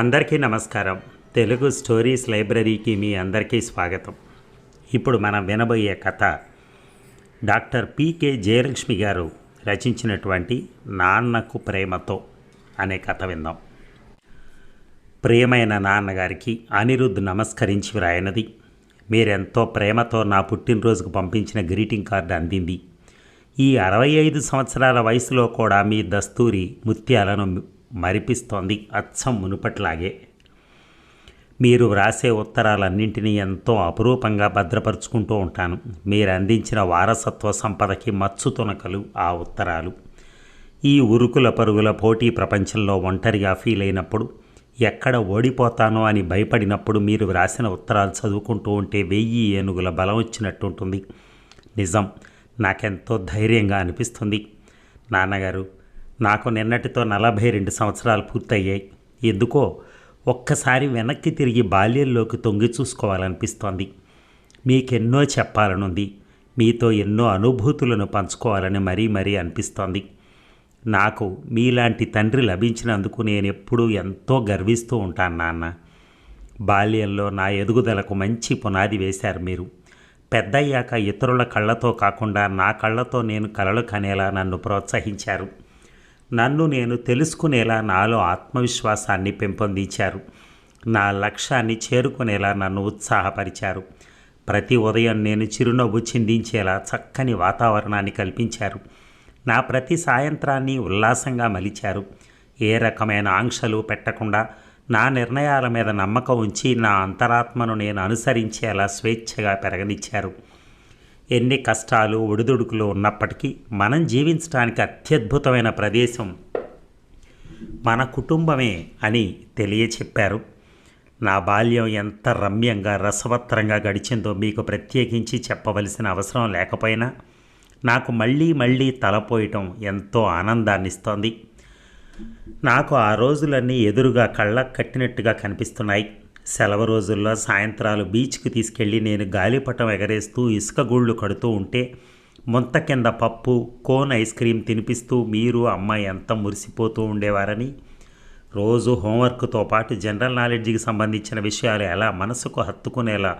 అందరికీ నమస్కారం. తెలుగు స్టోరీస్ లైబ్రరీకి మీ అందరికీ స్వాగతం. ఇప్పుడు మనం వినబోయే కథ డాక్టర్ పీకే జయలక్ష్మి గారు రచించినటువంటి నాన్నకు ప్రేమతో అనే కథ విందాం. ప్రియమైన నాన్నగారికి అనిరుద్ధ్ నమస్కరించి వ్రాయనది. మీరెంతో ప్రేమతో నా పుట్టినరోజుకు పంపించిన గ్రీటింగ్ కార్డు అందింది. ఈ అరవై ఐదు సంవత్సరాల వయసులో కూడా మీ దస్తూరి ముత్యాలను మరిపిస్తోంది అచ్చం మునుపట్లాగే. మీరు వ్రాసే ఉత్తరాలన్నింటినీ ఎంతో అపురూపంగా భద్రపరుచుకుంటూ ఉంటాను. మీరు అందించిన వారసత్వ సంపదకి మచ్చు తునకలు ఆ ఉత్తరాలు. ఈ ఉరుకుల పరుగుల పోటీ ప్రపంచంలో ఒంటరిగా ఫీల్ అయినప్పుడు ఎక్కడ ఓడిపోతానో అని భయపడినప్పుడు మీరు వ్రాసిన ఉత్తరాలు చదువుకుంటూ ఉంటే వెయ్యి ఏనుగుల బలం వచ్చినట్టుంటుంది. నిజం నాకెంతో ధైర్యంగా అనిపిస్తుంది. నాన్నగారు నాకు నిన్నటితో నలభై రెండు సంవత్సరాలు పూర్తయ్యాయి. ఎందుకో ఒక్కసారి వెనక్కి తిరిగి బాల్యంలోకి తొంగి చూసుకోవాలనిపిస్తోంది. మీకెన్నో చెప్పాలనుంది. మీతో ఎన్నో అనుభూతులను పంచుకోవాలని మరీ మరీ అనిపిస్తోంది. నాకు మీలాంటి తండ్రి లభించినందుకు నేను ఎప్పుడూ ఎంతో గర్విస్తూ ఉంటాను నాన్న. బాల్యంలో నా ఎదుగుదలకు మంచి పునాది వేశారు మీరు. పెద్దయ్యాక ఇతరుల కళ్ళతో కాకుండా నా కళ్ళతో నేను కలలు కనేలా నన్ను ప్రోత్సహించారు. నన్ను నేను తెలుసుకునేలా నాలో ఆత్మవిశ్వాసాన్ని పెంపొందించారు. నా లక్ష్యాన్ని చేరుకునేలా నన్ను ఉత్సాహపరిచారు. ప్రతి ఉదయం నేను చిరునవ్వు చిందించేలా చక్కని వాతావరణాన్ని కల్పించారు. నా ప్రతి సాయంత్రాన్ని ఉల్లాసంగా మలిచారు. ఏ రకమైన ఆంక్షలు పెట్టకుండా నా నిర్ణయాల మీద నమ్మకం ఉంచి నా అంతరాత్మను నేను అనుసరించేలా స్వేచ్ఛగా పెరగనిచ్చారు. ఎన్ని కష్టాలు ఒడిదుడుకులు ఉన్నప్పటికీ మనం జీవించడానికి అత్యద్భుతమైన ప్రదేశం మన కుటుంబమే అని తెలియచెప్పారు. నా బాల్యం ఎంత రమ్యంగా రసవత్తరంగా గడిచిందో మీకు ప్రత్యేకించి చెప్పవలసిన అవసరం లేకపోయినా నాకు మళ్ళీ మళ్ళీ తలపోయటం ఎంతో ఆనందాన్నిస్తోంది. నాకు ఆ రోజులన్నీ ఎదురుగా కళ్ళకు కట్టినట్టుగా కనిపిస్తున్నాయి. సెలవు రోజుల్లో సాయంత్రాలు బీచ్కి తీసుకెళ్ళి నేను గాలిపటం ఎగరేస్తూ ఇసుక గూళ్ళు కడుతూ ఉంటే ముంత కింద పప్పు కోన్ ఐస్ క్రీమ్ తినిపిస్తూ మీరు అమ్మ ఎంత మురిసిపోతూ ఉండేవారని రోజు హోంవర్క్తో పాటు జనరల్ నాలెడ్జికి సంబంధించిన విషయాలు ఎలా మనసుకు హత్తుకునేలా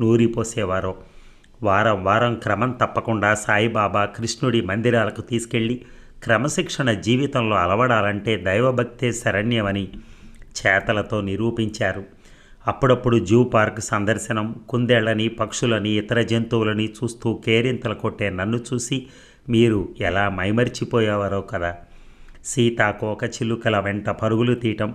నూరిపోసేవారో వారం వారం క్రమం తప్పకుండా సాయిబాబా కృష్ణుడి మందిరాలకు తీసుకెళ్ళి క్రమశిక్షణ జీవితంలో అలవడాలంటే దైవభక్తే శరణ్యమని చేతలతో నిరూపించారు. అప్పుడప్పుడు జూ పార్క్ సందర్శనం కుందేళ్ళని పక్షులని ఇతర జంతువులని చూస్తూ కేరింతలు కొట్టే నన్ను చూసి మీరు ఎలా మైమరిచిపోయేవారో కదా. సీతాకోక చిలుకల వెంట పరుగులు తీయటం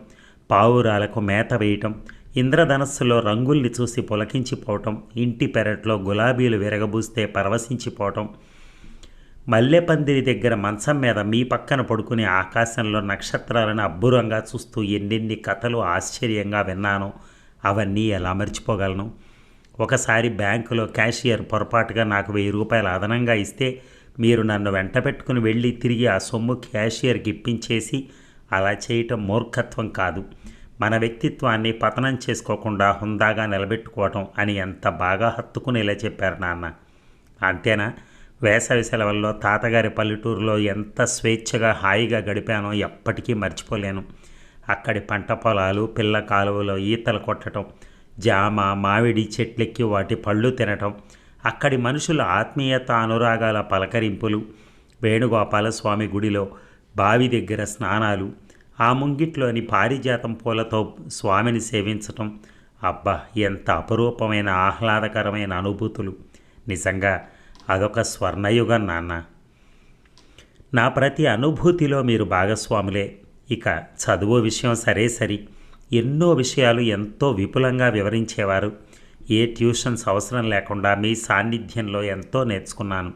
పావురాలకు మేత వేయటం ఇంద్రధనస్సులో రంగుల్ని చూసి పులకించిపోవటం ఇంటి పెరట్లో గులాబీలు విరగబూస్తే పరవశించిపోవటం. మల్లెపందిరి దగ్గర మంచం మీద మీ పక్కన పడుకుని ఆకాశంలో నక్షత్రాలను అబ్బురంగా చూస్తూ ఎన్నెన్ని కథలు ఆశ్చర్యంగా విన్నాను అవన్నీ ఎలా మర్చిపోగలను? ఒకసారి బ్యాంకులో క్యాషియర్ పొరపాటుగా నాకు వెయ్యి రూపాయలు అదనంగా ఇస్తే మీరు నన్ను వెంట పెట్టుకుని వెళ్ళి తిరిగి ఆ సొమ్ము క్యాషియర్కి ఇప్పించేసి అలా చేయటం మూర్ఖత్వం కాదు. మన వ్యక్తిత్వాన్ని పతనం చేసుకోకుండా హుందాగా నిలబెట్టుకోవటం అని ఎంత బాగా హత్తుకునేలా చెప్పారు నాన్న. అంతేనా? వేసవి సెలవుల్లో తాతగారి పల్లెటూరులో ఎంత స్వేచ్ఛగా హాయిగా గడిపానో ఎప్పటికీ మర్చిపోలేను. అక్కడి పంట పొలాలు పిల్ల కాలువలో ఈతలు కొట్టడం జామ మామిడి చెట్లెక్కి వాటి పళ్ళు తినటం అక్కడి మనుషుల ఆత్మీయత అనురాగాల పలకరింపులు వేణుగోపాలస్వామి గుడిలో బావి దగ్గర స్నానాలు ఆ ముంగిట్లోని పారిజాతం పూలతో స్వామిని సేవించటం అబ్బా ఎంత అపరూపమైన ఆహ్లాదకరమైన అనుభూతులు. నిజంగా అదొక స్వర్ణయుగం నాన్న. నా ప్రతి అనుభూతిలో మీరు భాగస్వాములే. ఇక చదువు విషయం సరే సరి. ఎన్నో విషయాలు ఎంతో విపులంగా వివరించేవారు. ఏ ట్యూషన్స్ అవసరం లేకుండా మీ సాన్నిధ్యంలో ఎంతో నేర్చుకున్నాను.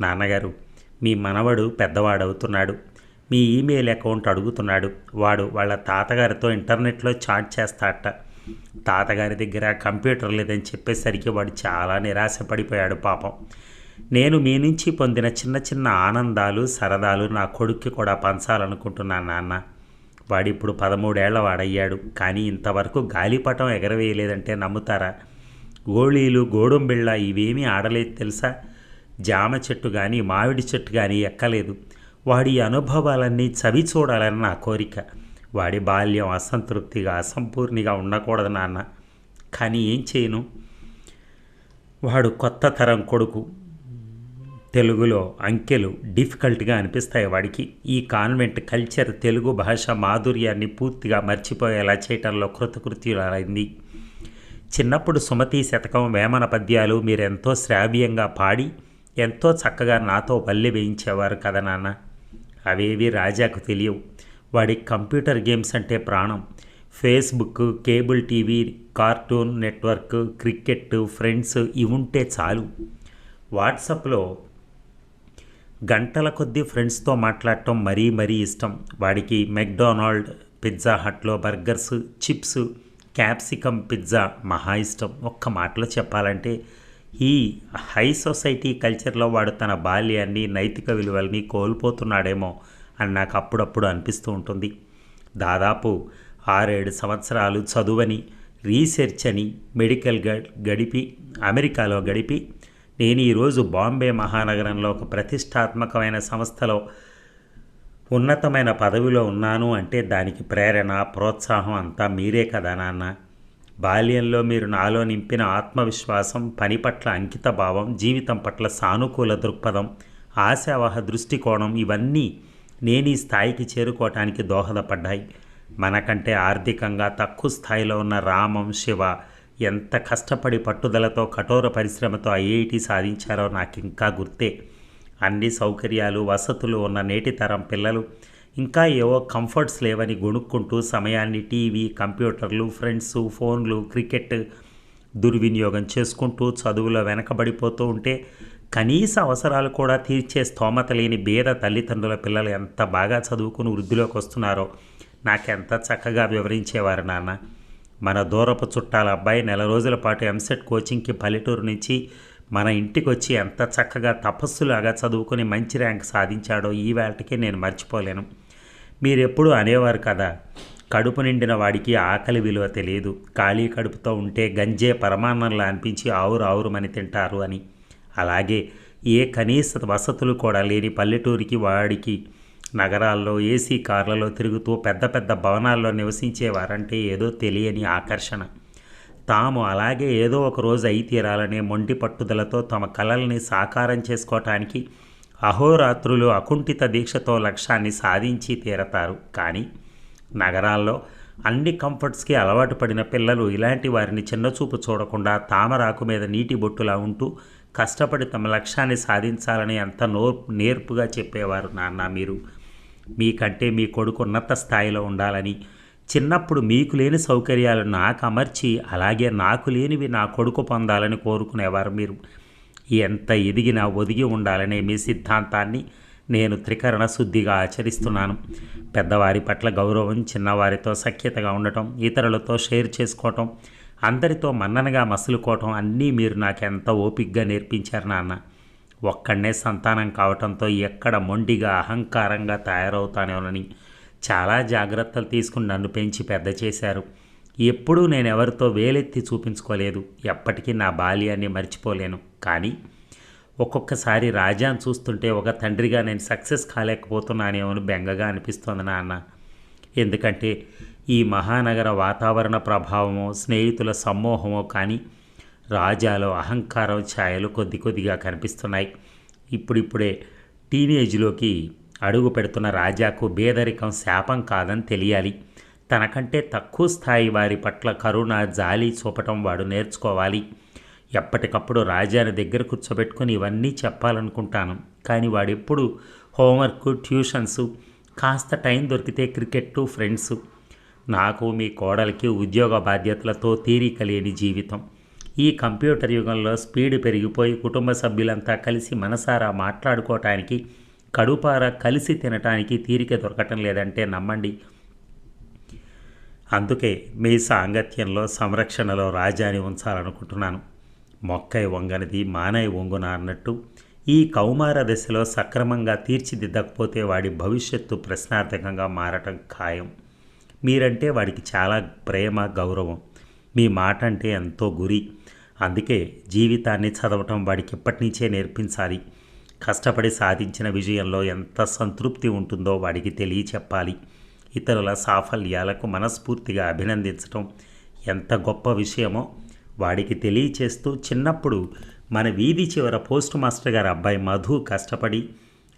నాన్నగారు మీ మనవడు పెద్దవాడవుతున్నాడు. మీ ఈమెయిల్ అకౌంట్ అడుగుతున్నాడు. వాడు వాళ్ళ తాతగారితో ఇంటర్నెట్లో చాట్ చేస్తాట తాతగారి దగ్గర కంప్యూటర్ లేదని చెప్పేసరికి వాడు చాలా నిరాశపడిపోయాడు పాపం. నేను మీ నుంచి పొందిన చిన్న చిన్న ఆనందాలు సరదాలు నా కొడుక్కి కూడా పంచాలనుకుంటున్నాను నాన్న. వాడిప్పుడు పదమూడేళ్ళ వాడయ్యాడు. కానీ ఇంతవరకు గాలిపటం ఎగరవేయలేదంటే నమ్ముతారా? గోళీలు గోడుంబిళ్ళ ఇవేమీ ఆడలేదు తెలుసా? జామ చెట్టు కానీ మామిడి చెట్టు కానీ ఎక్కలేదు. వాడి అనుభవాలన్నీ చవి చూడాలని నా కోరిక. వాడి బాల్యం అసంతృప్తిగా అసంపూర్ణిగా ఉండకూడదు నాన్న. కానీ ఏం చేయను? వాడు కొత్త తరం కొడుకు. తెలుగులో అంకెలు డిఫికల్ట్గా అనిపిస్తాయి వాడికి. ఈ కాన్వెంట్ కల్చర్ తెలుగు భాష మాధుర్యాన్ని పూర్తిగా మర్చిపోయేలా చేయటంలో కృతకృత్యులైంది చిన్నప్పుడు సుమతి శతకం వేమన పద్యాలు మీరెంతో శ్రావ్యంగా పాడి ఎంతో చక్కగా నాతో వల్లి వేయించేవారు కదా నాన్న. అవేవి రాజాకు తెలియవు. వాడి కంప్యూటర్ గేమ్స్ అంటే ప్రాణం. Facebook cable TV Cartoon Network cricket friends ఇవి ఉంటే చాలు. వాట్సాప్లో గంటల కొద్దీ ఫ్రెండ్స్తో మాట్లాడటం మరీ మరీ ఇష్టం. వాడికి మెక్డొనాల్డ్ పిజ్జా హట్లో బర్గర్స్ చిప్స్ క్యాప్సికమ్ పిజ్జా మహా ఇష్టం. ఒక్క మాటలో చెప్పాలంటే ఈ హై సొసైటీ కల్చర్లో వాడు తన బాల్యాన్ని నైతిక విలువల్ని కోల్పోతున్నాడేమో అని నాకు అప్పుడప్పుడు అనిపిస్తూ ఉంటుంది. దాదాపు ఆరేడు సంవత్సరాలు చదువని రీసెర్చ్ అని మెడికల్ గడిపి అమెరికాలో గడిపి నేను ఈరోజు బాంబే మహానగరంలో ఒక ప్రతిష్టాత్మకమైన సంస్థలో ఉన్నతమైన పదవిలో ఉన్నాను అంటే దానికి ప్రేరణ ప్రోత్సాహం అంతా మీరే కదా నాన్న. బాల్యంలో మీరు నాలో నింపిన ఆత్మవిశ్వాసం పని పట్ల అంకిత భావం జీవితం పట్ల సానుకూల దృక్పథం ఆశావహ దృష్టికోణం ఇవన్నీ నేను ఈ స్థాయికి చేరుకోవటానికి దోహదపడ్డాయి. మనకంటే ఆర్థికంగా తక్కువ స్థాయిలో ఉన్న రామం శివ ఎంత కష్టపడి పట్టుదలతో కఠోర పరిశ్రమతో ఐఐటి సాధించారో నాకు ఇంకా గుర్తే. అన్ని సౌకర్యాలు వసతులు ఉన్న నేటి తరం పిల్లలు ఇంకా ఏవో కంఫర్ట్స్ లేవని గొణుక్కుంటూ సమయాన్ని టీవీ కంప్యూటర్లు ఫ్రెండ్స్ ఫోన్లు క్రికెట్ దుర్వినియోగం చేసుకుంటూ చదువులో వెనకబడిపోతూ ఉంటే కనీస అవసరాలు కూడా తీర్చే స్తోమత లేని బేద తల్లిదండ్రుల పిల్లలు ఎంత బాగా చదువుకుని వృద్ధిలోకి వస్తున్నారో నాకెంత చక్కగా వివరించేవారు నాన్న. మన దూరపు చుట్టాల అబ్బాయి నెల రోజుల పాటు ఎంసెట్ కోచింగ్కి పల్లెటూరు నుంచి మన ఇంటికి వచ్చి ఎంత చక్కగా తపస్సులాగా చదువుకుని మంచి ర్యాంక్ సాధించాడో ఈ వేళకి నేను మర్చిపోలేను. మీరెప్పుడు అనేవారు కదా కడుపు నిండిన వాడికి ఆకలి విలువ తెలియదు. ఖాళీ కడుపుతో ఉంటే గంజే పరమాన్నంలా అనిపించి ఆవురు ఆవురుమని తింటారు అని. అలాగే ఏ కనీస వసతులు కూడా లేని పల్లెటూరికి వాడికి నగరాల్లో ఏసీ కార్లలో తిరుగుతూ పెద్ద పెద్ద భవనాల్లో నివసించేవారంటే ఏదో తెలియని ఆకర్షణ. తాము అలాగే ఏదో ఒక రోజు అయి తీరాలనే మొండి పట్టుదలతో తమ కలల్ని సాకారం చేసుకోవటానికి అహోరాత్రులు అకుంఠిత దీక్షతో లక్ష్యాన్ని సాధించి తీరతారు. కానీ నగరాల్లో అన్ని కంఫర్ట్స్కి అలవాటు పడిన పిల్లలు ఇలాంటి వారిని చిన్నచూపు చూడకుండా తామరాకు మీద నీటి బొట్టులా ఉంటూ కష్టపడి తమ లక్ష్యాన్ని సాధించాలని ఎంత నో నేర్పుగా చెప్పేవారు నాన్న మీరు. మీకంటే మీ కొడుకు ఉన్నత స్థాయిలో ఉండాలని. చిన్నప్పుడు మీకు లేని సౌకర్యాలు నాకు అమర్చి అలాగే నాకు లేనివి నా కొడుకు పొందాలని కోరుకునేవారు మీరు. ఎంత ఎదిగినా ఒదిగి ఉండాలనే మీ సిద్ధాంతాన్ని నేను త్రికరణ శుద్ధిగా ఆచరిస్తున్నాను. పెద్దవారి పట్ల గౌరవం చిన్నవారితో సఖ్యతగా ఉండటం ఇతరులతో షేర్ చేసుకోవటం అందరితో మన్ననగా మసులుకోవటం అన్నీ మీరు నాకెంత ఓపిగ్గా నేర్పించారు నాన్న. ఒక్కడనే సంతానం కావటంతో ఎక్కడ మొండిగా అహంకారంగా తయారవుతానేమోనని చాలా జాగ్రత్తలు తీసుకుని నన్ను పెంచి పెద్ద చేశారు. ఎప్పుడూ నేను ఎవరితో వేలెత్తి చూపించుకోలేదు. ఎప్పటికీ నా బాల్యాన్ని మర్చిపోలేను. కానీ ఒక్కొక్కసారి రాజాను చూస్తుంటే ఒక తండ్రిగా నేను సక్సెస్ కాలేకపోతున్నానేమో బెంగగా అనిపిస్తోంది నాన్న. ఎందుకంటే ఈ మహానగర వాతావరణ ప్రభావమో స్నేహితుల సమ్మోహమో కానీ రాజాలో అహంకారం ఛాయలు కొద్ది కొద్దిగా కనిపిస్తున్నాయి. ఇప్పుడిప్పుడే టీనేజ్లోకి అడుగు పెడుతున్న రాజాకు బేదరికం శాపం కాదని తెలియాలి. తనకంటే తక్కువ స్థాయి వారి పట్ల కరుణ జాలి చూపటం వాడు నేర్చుకోవాలి. ఎప్పటికప్పుడు రాజాని దగ్గర కూర్చోబెట్టుకుని ఇవన్నీ చెప్పాలనుకుంటాను. కానీ వాడెప్పుడు హోంవర్క్ ట్యూషన్స్ కాస్త టైం దొరికితే క్రికెట్ ఫ్రెండ్స్ నాకు మీ కోడలికి ఉద్యోగ బాధ్యతలతో తీరిక లేని జీవితం. ఈ కంప్యూటర్ యుగంలో స్పీడ్ పెరిగిపోయి కుటుంబ సభ్యులంతా కలిసి మనసారా మాట్లాడుకోవటానికి కడుపారా కలిసి తినటానికి తీరిక దొరకటం లేదంటే నమ్మండి. అందుకే మీ సాంగత్యంలో సంరక్షణలో రాజాని ఉంచాలనుకుంటున్నాను. మొక్కై వంగనిది మానై వంగున అన్నట్టు ఈ కౌమార దశలో సక్రమంగా తీర్చిదిద్దకపోతే వాడి భవిష్యత్తు ప్రశ్నార్థకంగా మారటం ఖాయం. మీరంటే వాడికి చాలా ప్రేమ గౌరవం. మీ మాట అంటే ఎంతో గురి. అందుకే జీవితాన్ని చదవటం వాడికి ఎప్పటి నుంచే నేర్పించాలి. కష్టపడి సాధించిన విజయంలో ఎంత సంతృప్తి ఉంటుందో వాడికి తెలియచెప్పాలి. ఇతరుల సాఫల్యాలకు మనస్ఫూర్తిగా అభినందించటం ఎంత గొప్ప విషయమో వాడికి తెలియచేస్తూ చిన్నప్పుడు మన వీధి చివర పోస్ట్ మాస్టర్ గారు అబ్బాయి మధు కష్టపడి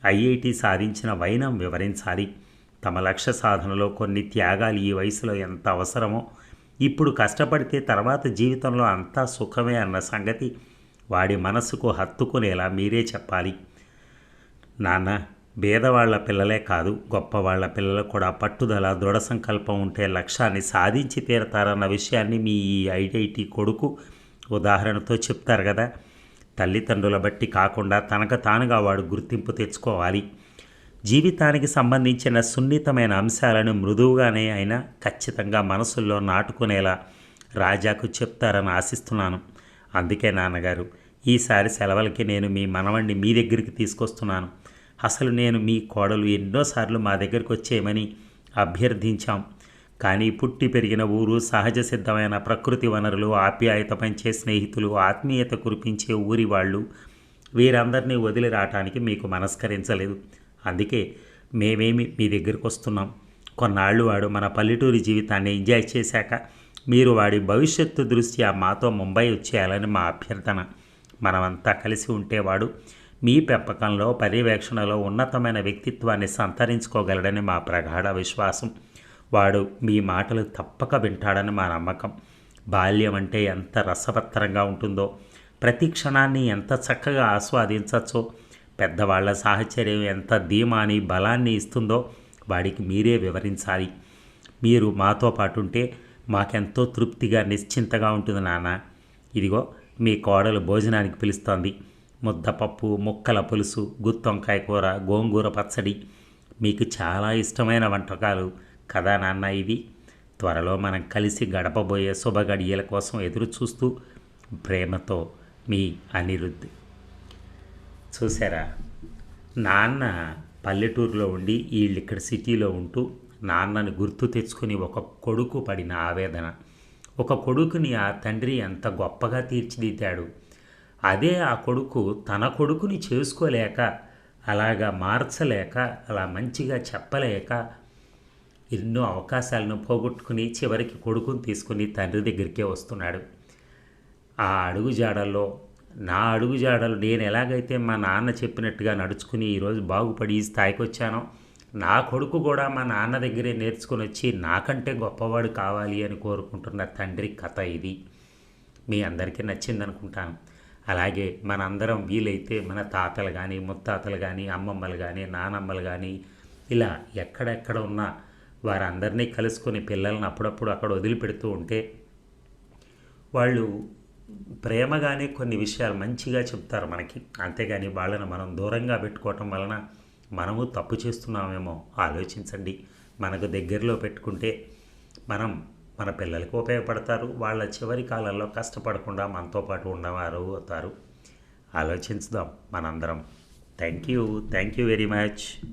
ఐఐటి సాధించిన వైనం వివరించాలి. తమ లక్ష్య సాధనలో కొన్ని త్యాగాలు ఈ వయసులో ఎంత అవసరమో ఇప్పుడు కష్టపడితే తర్వాత జీవితంలో అంతా సుఖమే అన్న సంగతి వాడి మనసుకు హత్తుకునేలా మీరే చెప్పాలి. నాన్న భేదవాళ్ళ పిల్లలే కాదు గొప్పవాళ్ళ పిల్లలు కూడా పట్టుదల దృఢ సంకల్పం ఉంటే లక్ష్యాన్ని సాధించి తీరతారన్న విషయాన్ని మీ ఈ ఐఐటి కొడుకు ఉదాహరణతో చెప్తారు కదా. తల్లిదండ్రుల బట్టి కాకుండా తనకు తానుగా వాడు గుర్తింపు తెచ్చుకోవాలి. జీవితానికి సంబంధించిన సున్నితమైన అంశాలను మృదువుగానే అయినా ఖచ్చితంగా మనసుల్లో నాటుకునేలా రాజాకు చెప్తారని ఆశిస్తున్నాను. అందుకే నాన్నగారు ఈసారి సెలవులకి నేను మీ మనవణ్ణి మీ దగ్గరికి తీసుకొస్తున్నాను. అసలు నేను మీ కోడలు ఎన్నోసార్లు మా దగ్గరికి వచ్చేయమని అభ్యర్థించాం. కానీ పుట్టి పెరిగిన ఊరు సహజ సిద్ధమైన ప్రకృతి వనరులు ఆప్యాయత పంచే స్నేహితులు ఆత్మీయత కురిపించే ఊరి వాళ్ళు వీరందరినీ వదిలి రావటానికి మీకు మనస్కరించలేదు. అందుకే మేమేమి మీ దగ్గరికి వస్తున్నాం. కొన్నాళ్ళు వాడు మన పల్లెటూరి జీవితాన్ని ఎంజాయ్ చేశాక మీరు వాడి భవిష్యత్తు దృష్ట్యా మాతో ముంబై వచ్చేయాలని మా అభ్యర్థన. మనమంతా కలిసి ఉంటేవాడు మీ పెంపకంలో పర్యవేక్షణలో ఉన్నతమైన వ్యక్తిత్వాన్ని సంతరించుకోగలడని మా ప్రగాఢ విశ్వాసం. వాడు మీ మాటలు తప్పక వింటాడని మా నమ్మకం. బాల్యం అంటే ఎంత రసవత్తరంగా ఉంటుందో ప్రతి క్షణాన్ని ఎంత చక్కగా ఆస్వాదించచ్చో పెద్దవాళ్ళ సాహచర్యం ఎంత ధీమాని బలాన్ని ఇస్తుందో వాడికి మీరే వివరించాలి. మీరు మాతో పాటు ఉంటే మాకెంతో తృప్తిగా నిశ్చింతగా ఉంటుంది నాన్న. ఇదిగో మీ కోడలు భోజనానికి పిలుస్తోంది. ముద్దపప్పు ముక్కల పులుసు గుత్తొంకాయ కూర గోంగూర పచ్చడి. మీకు చాలా ఇష్టమైన వంటకాలు కదా నాన్న ఇవి? త్వరలో మనం కలిసి గడపబోయే శుభ గడియల కోసం ఎదురు చూస్తూ ప్రేమతో మీ అనిరుద్ధ్ చూసారా నాన్న పల్లెటూరులో ఉండి వీళ్ళు ఇక్కడ సిటీలో ఉంటూ నాన్నని గుర్తు తెచ్చుకుని ఒక కొడుకు పడిన ఆవేదన. ఒక కొడుకుని ఆ తండ్రి ఎంత గొప్పగా తీర్చిదిద్దాడు. అదే ఆ కొడుకు తన కొడుకుని చేసుకోలేక అలాగా మార్చలేక అలా మంచిగా చెప్పలేక ఎన్నో అవకాశాలను పోగొట్టుకుని చివరికి కొడుకుని తీసుకుని తండ్రి దగ్గరికే వస్తున్నాడు. ఆ అడుగుజాడల్లో నా అడుగుజాడలు నేను ఎలాగైతే మా నాన్న చెప్పినట్టుగా నడుచుకుని ఈరోజు బాగుపడి ఈ స్థాయికి వచ్చానో నా కొడుకు కూడా మా నాన్న దగ్గరే నేర్చుకుని వచ్చి నాకంటే గొప్పవాడు కావాలి అని కోరుకుంటున్న తండ్రి కథ ఇది. మీ అందరికీ నచ్చింది అనుకుంటాను అలాగే మనందరం వీలైతే మన తాతలు కానీ ముత్తాతలు కానీ అమ్మమ్మలు కానీ నానమ్మలు కానీ ఇలా ఎక్కడెక్కడ ఉన్న వారందరినీ కలుసుకొని పిల్లల్ని అప్పుడప్పుడు అక్కడ వదిలిపెడుతూ ఉంటే వాళ్ళు ప్రేమగానే కొన్ని విషయాలు మంచిగా చెప్తారు మనకి. అంతేగాని వాళ్ళని మనం దూరంగా పెట్టుకోవటం వలన మనము తప్పు చేస్తున్నామేమో ఆలోచించండి. మనకు దగ్గరలో పెట్టుకుంటే మనం మన పిల్లలకు ఉపయోగపడతారు. వాళ్ళ చివరి కాలంలో కష్టపడకుండా మనతో పాటు ఉండవారు అవుతారు. ఆలోచించుదాం మనందరం. Thank you. Thank you very much.